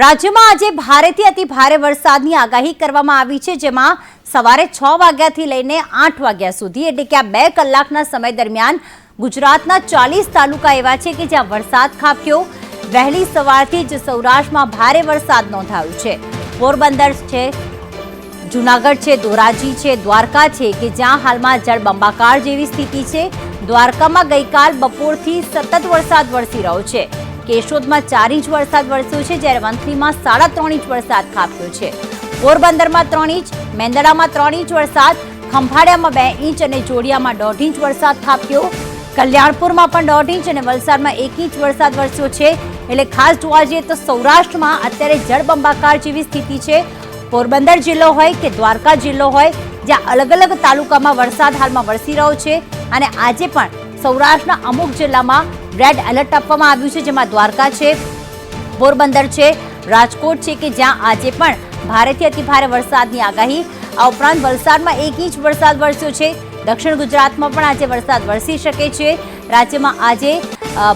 રાજ્યમાં આજે ભારેથી અતિ ભારે વરસાદની આગાહી કરવામાં આવી છે, જેમાં સવારે છ વાગ્યાથી લઈને આઠ વાગ્યા સુધી, એટલે કે આ બે કલાકના સમય દરમિયાન ગુજરાતના ચાલીસ તાલુકા એવા છે કે જ્યાં વરસાદ ખાબક્યો. વહેલી સવારથી જ સૌરાષ્ટ્રમાં ભારે વરસાદ નોંધાયો છે. પોરબંદર છે, જુનાગઢ છે, ધોરાજી છે, દ્વારકા છે, કે જ્યાં હાલમાં જળબંબાકાર જેવી સ્થિતિ છે. દ્વારકામાં ગઈકાલ બપોરથી સતત વરસાદ વરસી રહ્યો છે. કેશોદમાં ચાર ઇંચ વરસાદ વરસ્યો છે, જ્યારે વંથલીમાં સાડા ત્રણ ઇંચ વરસાદ ખાબક્યો છે. પોરબંદરમાં ત્રણ ઇંચ, મેંદડામાં ત્રણ ઇંચ વરસાદ, ખંભાળિયામાં બે ઇંચ અને જોડિયામાં દોઢ ઇંચ વરસાદ ખાબક્યો. કલ્યાણપુરમાં પણ દોઢ ઇંચ અને વલસાડમાં એક ઇંચ વરસાદ વરસ્યો છે. એટલે ખાસ જોવા જઈએ તો સૌરાષ્ટ્રમાં અત્યારે જળબંબાકાર જેવી સ્થિતિ છે. પોરબંદર જિલ્લો હોય કે દ્વારકા જિલ્લો હોય, જ્યાં અલગ અલગ તાલુકામાં વરસાદ હાલમાં વરસી રહ્યો છે. અને આજે પણ સૌરાષ્ટ્રના અમુક જિલ્લામાં રેડ એલર્ટ આપવામાં આવ્યું છે, જેમાં દ્વારકા છે, પોરબંદર છે, રાજકોટ છે કે જ્યાં આજે પણ ભારેથી અતિભારે વરસાદની આગાહી. આ ઉપરાંત વલસાડમાં એક ઇંચ વરસાદ વરસ્યો છે. દક્ષિણ ગુજરાતમાં પણ આજે વરસાદ વરસી શકે છે. રાજ્યમાં આજે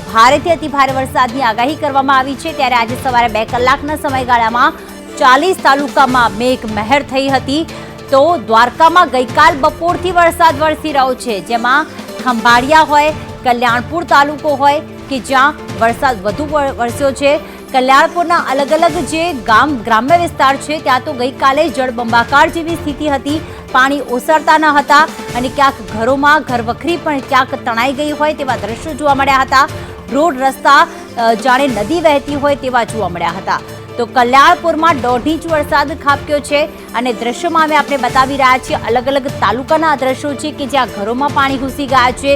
ભારેથી અતિભારે વરસાદની આગાહી કરવામાં આવી છે. ત્યારે આજે સવારે બે કલાકના સમયગાળામાં ચાલીસ તાલુકામાં મેઘ મહેર થઈ હતી. તો દ્વારકામાં ગઈકાલ બપોરથી વરસાદ વરસી રહ્યો છે, જેમાં ખંભાળિયા હોય કલ્યાણપુર તાલુકો હોય કે જ્યાં વરસાદ વધુ વર- વરસ્યો છે. કલ્યાણપુરના અલગ અલગ જે ગામ, ગ્રામ્ય વિસ્તાર છે, ત્યાં તો ગઈકાલે જળબંબાકાર જેવી સ્થિતિ હતી. પાણી ઓસરતા ન હતા અને ક્યાંક ઘરોમાં ઘરવખરી પણ ક્યાંક તણાઈ ગઈ હોય તેવા દ્રશ્યો જોવા મળ્યા હતા. રોડ રસ્તા જાણે નદી વહેતી હોય તેવા જોવા મળ્યા હતા. તો કલ્યાણપુરમાં દોઢ વરસાદ ખાબક્યો છે અને દ્રશ્યોમાં અમે આપણે બતાવી રહ્યા છીએ અલગ અલગ તાલુકાના દ્રશ્યો છે કે જ્યાં ઘરોમાં પાણી ઘૂસી ગયા છે,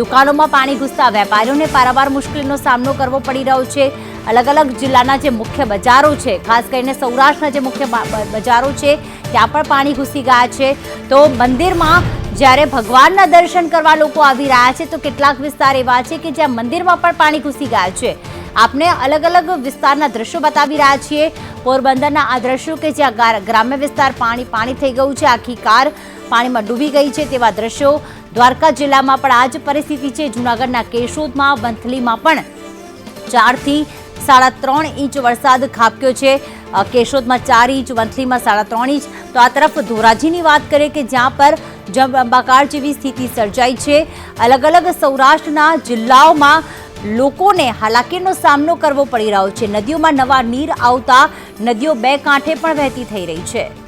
દુકાનોમાં પાણી ઘૂસતા વેપારીઓને પારાવાર મુશ્કેલીનો સામનો કરવો પડી રહ્યો છે. અલગ અલગ જિલ્લાના જે મુખ્ય બજારો છે, ખાસ કરીને સૌરાષ્ટ્રના જે મુખ્ય બજારો છે, ત્યાં પણ પાણી ઘૂસી ગયા છે. તો મંદિરમાં જ્યારે ભગવાનના દર્શન કરવા લોકો આવી રહ્યા છે, તો કેટલાક વિસ્તાર એવા છે કે જ્યાં મંદિરમાં પણ પાણી ઘૂસી ગયા છે. આપને અલગ અલગ વિસ્તારના દ્રશ્યો બતાવી રહ્યા છીએ. પોરબંદરના આ દ્રશ્યો કે જ્યાં ગાર- ગ્રામ્ય વિસ્તાર પાણી પાણી થઈ ગયું છે. આખી કાર પાણીમાં ડૂબી ગઈ છે તેવા દ્રશ્યો દ્વારકા જિલ્લામાં પણ આ જ પરિસ્થિતિ છે. જૂનાગઢના કેશોદમાં, વંથલીમાં પણ ચારથી સાડા ત્રણ ઇંચ વરસાદ ખાબક્યો છે. કેશોદમાં ચાર ઇંચ, વંથલીમાં સાડા ત્રણ ઇંચ. તો આ તરફ ધોરાજીની વાત કરીએ કે જ્યાં પર જંબાકાર જેવી સ્થિતિ સર્જાઈ છે. અલગ અલગ સૌરાષ્ટ્રના જિલ્લાઓમાં લોકોને હાલાકીનો સામનો કરવો પડી રહ્યો છે. નદીઓમાં નવા નીર આવતા નદીઓ બે કાંઠે પણ વહેતી થઈ રહી છે.